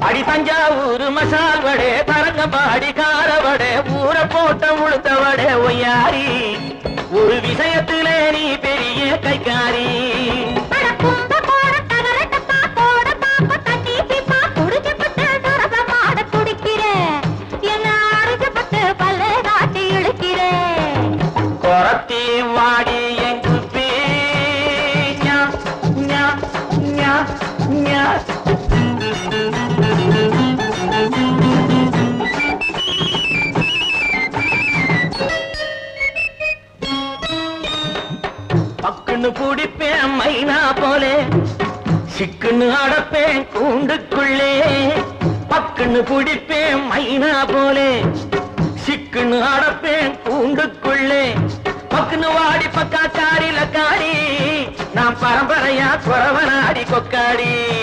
அடி தஞ்சாவூர் மசால் வடை தரங்கம்பாடி காரவடை ஊற போட்ட உளுத்த வடை ஒய்யாரி. ஒரு விஷயத்திலே நீ பெரிய கைக்காரி. குரத்தி வாடி எங்கு பே ஞா, ஞா, ஞா, ஞா. பக்குன்னு பிடிப்பேன் மைனா போலே. சிக்குன்னு அடப்பேன் கூண்டுக்குள்ளே. பக்குன்னு பிடிப்பேன் மைனா போலே. சிக்குன்னு அடப்பேன் கூண்டுக்குள்ளே. பக்குன்னு வாடி பக்கா காரி. லக்காரி நான் பரம்பரையா குறவனாடி கொக்காடி.